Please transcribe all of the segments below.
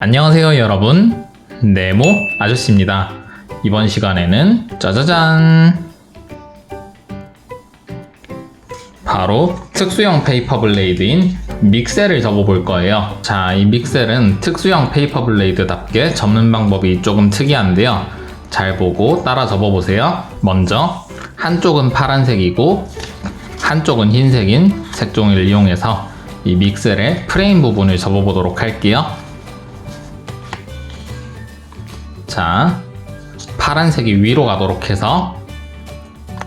안녕하세요 여러분. 네모 아저씨입니다. 이번 시간에는 짜자잔. 바로 특수형 페이퍼 블레이드인 믹셀을 접어볼 거예요. 자 이 믹셀은 특수형 페이퍼 블레이드답게 접는 방법이 조금 특이한데요. 잘 보고 따라 접어보세요. 먼저 한쪽은 파란색이고 한쪽은 흰색인 색종이를 이용해서 이 믹셀의 프레임 부분을 접어보도록 할게요 자, 파란색이 위로 가도록 해서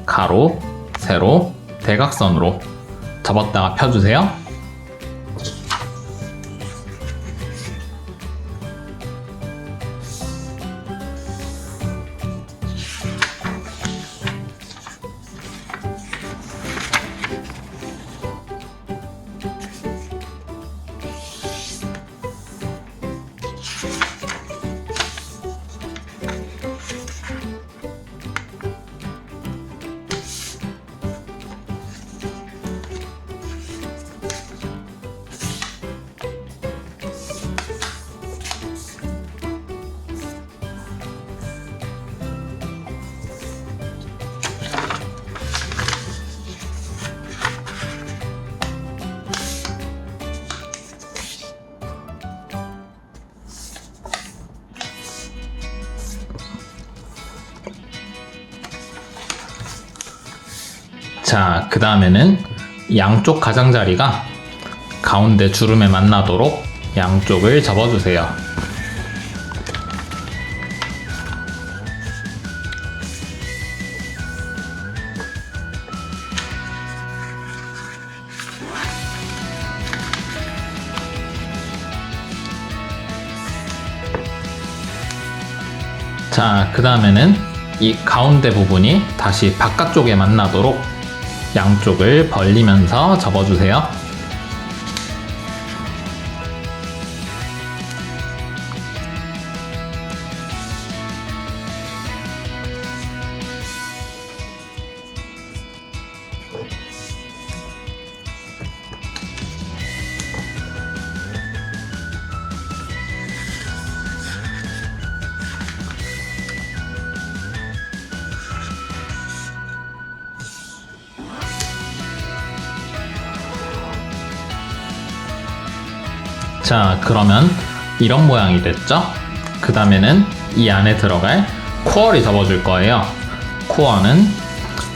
가로, 세로, 대각선으로 접었다가 펴주세요. 자, 그 다음에는 양쪽 가장자리가 가운데 주름에 만나도록 양쪽을 접어주세요. 자, 그 다음에는 이 가운데 부분이 다시 바깥쪽에 만나도록 양쪽을 벌리면서 접어주세요. 자, 그러면 이런 모양이 됐죠? 그 다음에는 이 안에 들어갈 코어를 접어줄 거예요. 코어는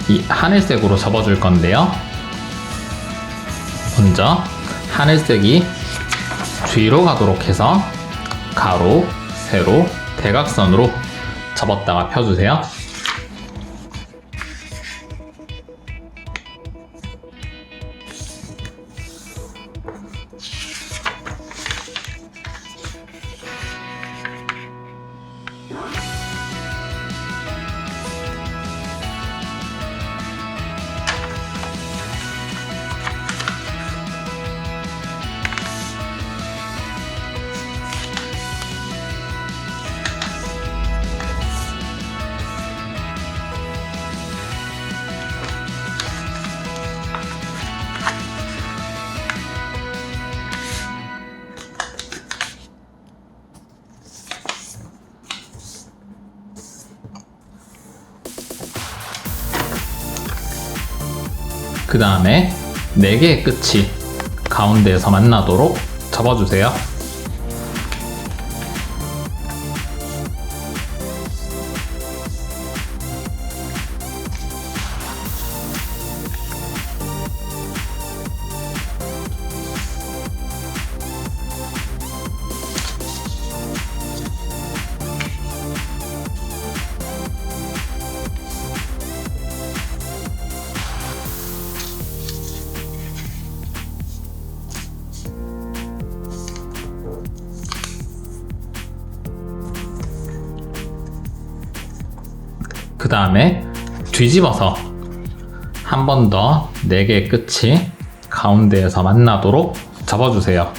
이 하늘색으로 접어줄 건데요. 먼저 하늘색이 뒤로 가도록 해서 가로, 세로, 대각선으로 접었다가 펴주세요. 그 다음에 4개의 끝이 가운데에서 만나도록 접어주세요. 그 다음에 뒤집어서 한 번 더 4개의 끝이 가운데에서 만나도록 접어주세요.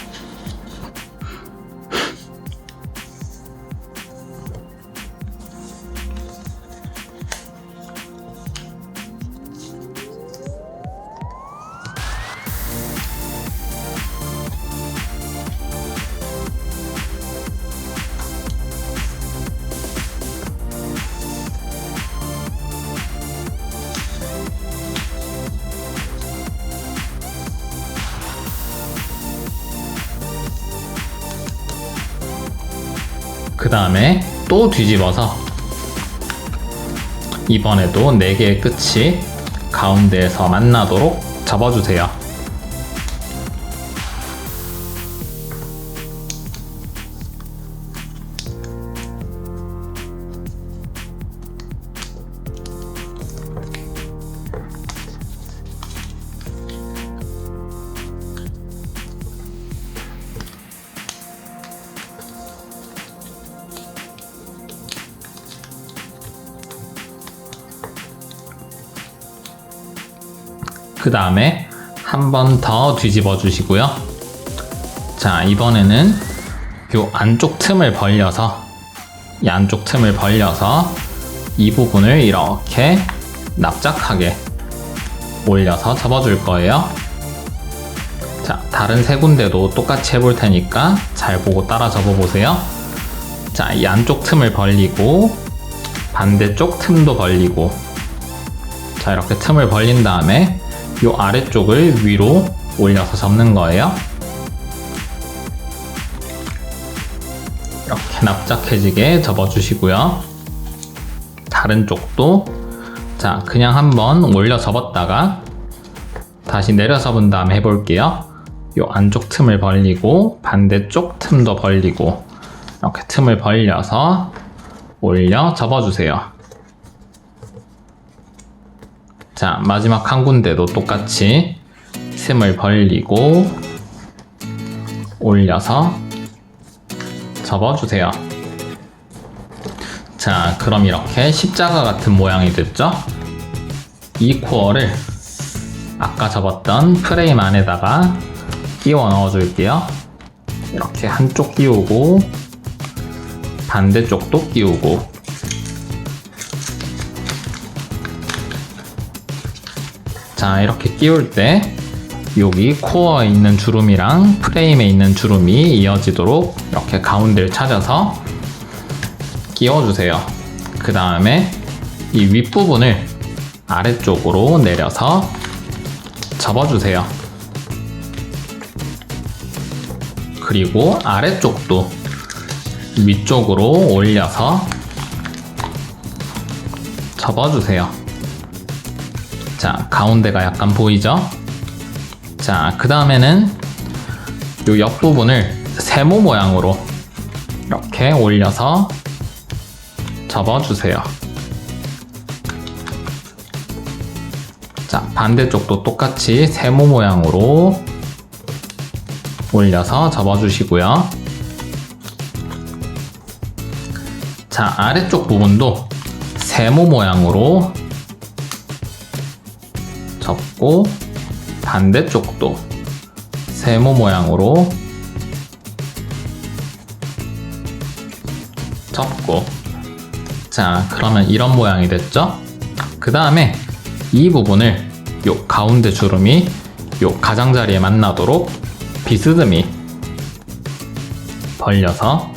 다음에 또 뒤집어서 이번에도 4개의 끝이 가운데에서 만나도록 접어주세요. 그 다음에 한 번 더 뒤집어 주시고요. 자, 이번에는 요 안쪽 틈을 벌려서 이 안쪽 틈을 벌려서 이 부분을 이렇게 납작하게 올려서 접어줄 거예요. 자, 다른 세 군데도 똑같이 해볼 테니까 잘 보고 따라 접어보세요. 자, 이 안쪽 틈을 벌리고 반대쪽 틈도 벌리고 자, 이렇게 틈을 벌린 다음에 이 아래쪽을 위로 올려서 접는 거예요. 이렇게 납작해지게 접어주시고요. 다른 쪽도 자 그냥 한번 올려 접었다가 다시 내려 접은 다음에 해볼게요. 이 안쪽 틈을 벌리고 반대쪽 틈도 벌리고 이렇게 틈을 벌려서 올려 접어주세요. 자, 마지막 한 군데도 똑같이 틈을 벌리고 올려서 접어주세요. 자, 그럼 이렇게 십자가 같은 모양이 됐죠? 이 코어를 아까 접었던 프레임 안에다가 끼워 넣어 줄게요. 이렇게 한쪽 끼우고 반대쪽도 끼우고 자 이렇게 끼울 때 여기 코어에 있는 주름이랑 프레임에 있는 주름이 이어지도록 이렇게 가운데를 찾아서 끼워주세요. 그 다음에 이 윗부분을 아래쪽으로 내려서 접어주세요. 그리고 아래쪽도 위쪽으로 올려서 접어주세요. 자, 가운데가 약간 보이죠? 자, 그 다음에는 이 옆부분을 세모 모양으로 이렇게 올려서 접어주세요. 자, 반대쪽도 똑같이 세모 모양으로 올려서 접어주시고요. 자, 아래쪽 부분도 세모 모양으로 접고 반대쪽도 세모 모양으로 접고. 자 그러면 이런 모양이 됐죠? 그 다음에 이 부분을 요 가운데 주름이 요 가장자리에 만나도록 비스듬히 벌려서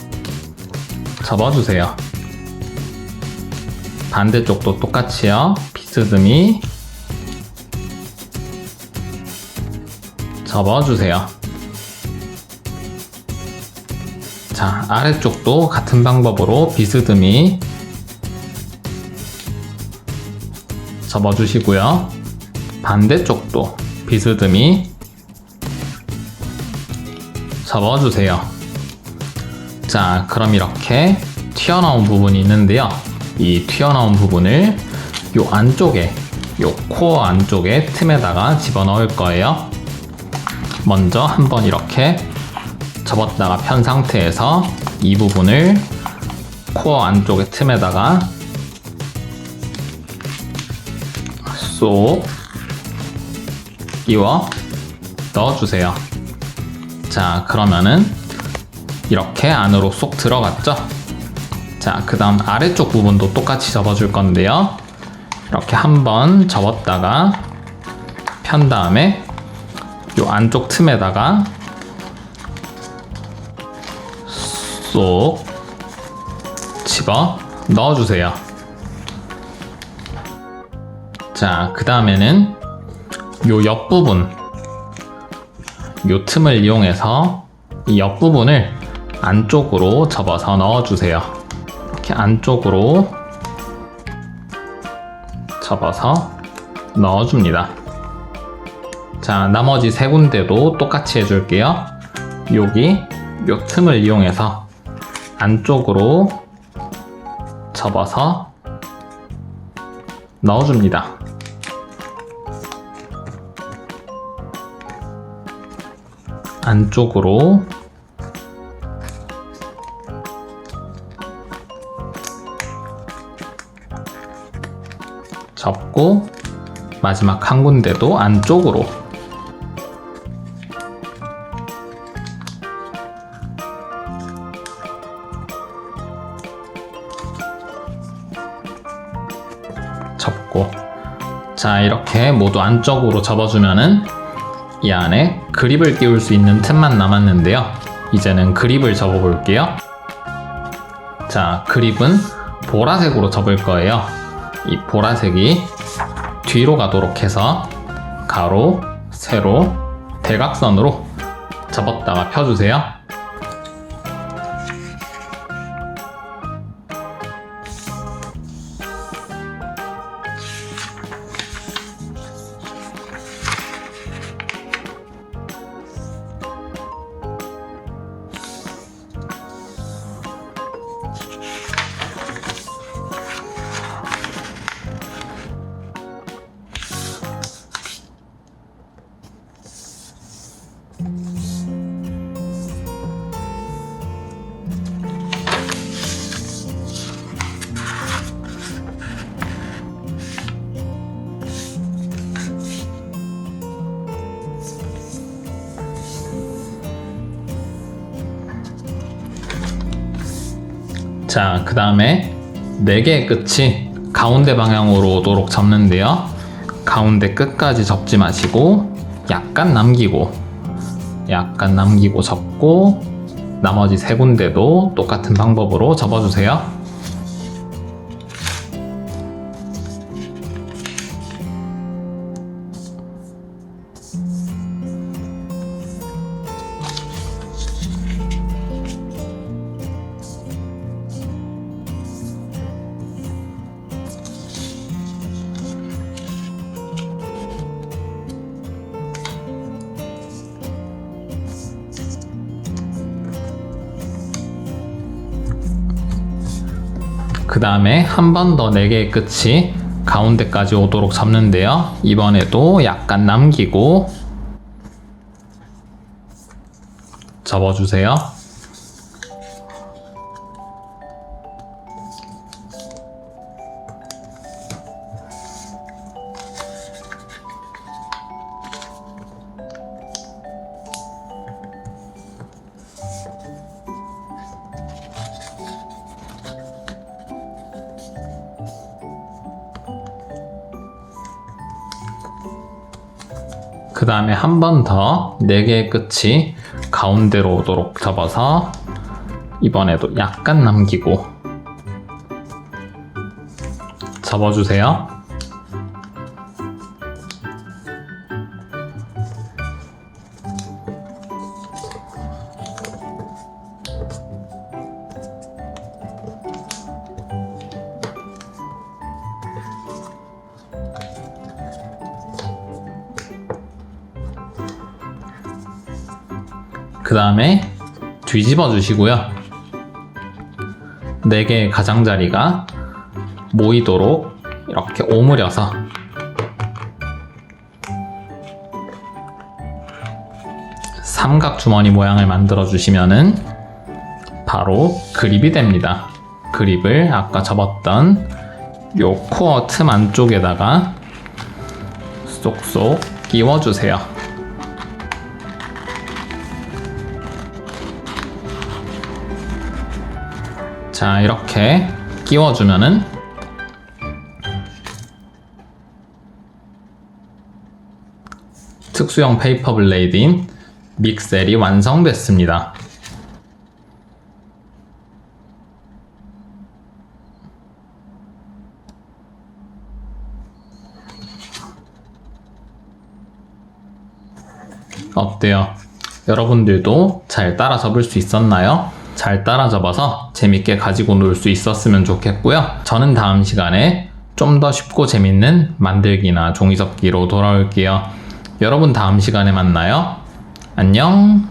접어주세요. 반대쪽도 똑같이요. 비스듬히 접어주세요. 자, 아래쪽도 같은 방법으로 비스듬히 접어주시고요. 반대쪽도 비스듬히 접어주세요. 자, 그럼 이렇게 튀어나온 부분이 있는데요. 이 튀어나온 부분을 요 안쪽에, 요 코어 안쪽에 틈에다가 집어넣을 거예요. 먼저 한번 이렇게 접었다가 편 상태에서 이 부분을 코어 안쪽의 틈에다가 쏙 끼워 넣어주세요. 자, 그러면은 이렇게 안으로 쏙 들어갔죠? 자, 그 다음 아래쪽 부분도 똑같이 접어줄 건데요. 이렇게 한번 접었다가 편 다음에 요 안쪽 틈에다가 쏙 집어 넣어주세요. 자, 그 다음에는 요 옆부분, 요 틈을 이용해서 이 옆부분을 안쪽으로 접어서 넣어주세요. 이렇게 안쪽으로 접어서 넣어줍니다. 자, 나머지 세 군데도 똑같이 해줄게요. 여기 요 틈을 이용해서 안쪽으로 접어서 넣어줍니다. 안쪽으로 접고 마지막 한 군데도 안쪽으로 이렇게 모두 안쪽으로 접어주면은 이 안에 그립을 끼울 수 있는 틈만 남았는데요. 이제는 그립을 접어 볼게요. 자 그립은 보라색으로 접을 거예요. 이 보라색이 뒤로 가도록 해서 가로, 세로, 대각선으로 접었다가 펴주세요. 자, 그 다음에 네 개의 끝이 가운데 방향으로 오도록 접는데요. 가운데 끝까지 접지 마시고 약간 남기고 약간 남기고 접고 나머지 세 군데도 똑같은 방법으로 접어주세요. 그 다음에 한 번더네 개의 끝이 가운데까지 오도록 접는데요. 이번에도 약간 남기고 접어주세요. 다음에 한 번더네 개의 끝이 가운데로 오도록 접어서 이번에도 약간 남기고 접어주세요. 그 다음에 뒤집어 주시고요. 네 개의 가장자리가 모이도록 이렇게 오므려서 삼각 주머니 모양을 만들어 주시면은 바로 그립이 됩니다. 그립을 아까 접었던 요 코어 틈 안쪽에다가 쏙쏙 끼워 주세요. 자, 이렇게 끼워주면은 특수형 페이퍼 블레이드인 믹셀이 완성됐습니다. 어때요? 여러분들도 잘 따라 접을 수 있었나요? 잘 따라 접어서 재밌게 가지고 놀 수 있었으면 좋겠고요. 저는 다음 시간에 좀 더 쉽고 재밌는 만들기나 종이접기로 돌아올게요. 여러분 다음 시간에 만나요. 안녕!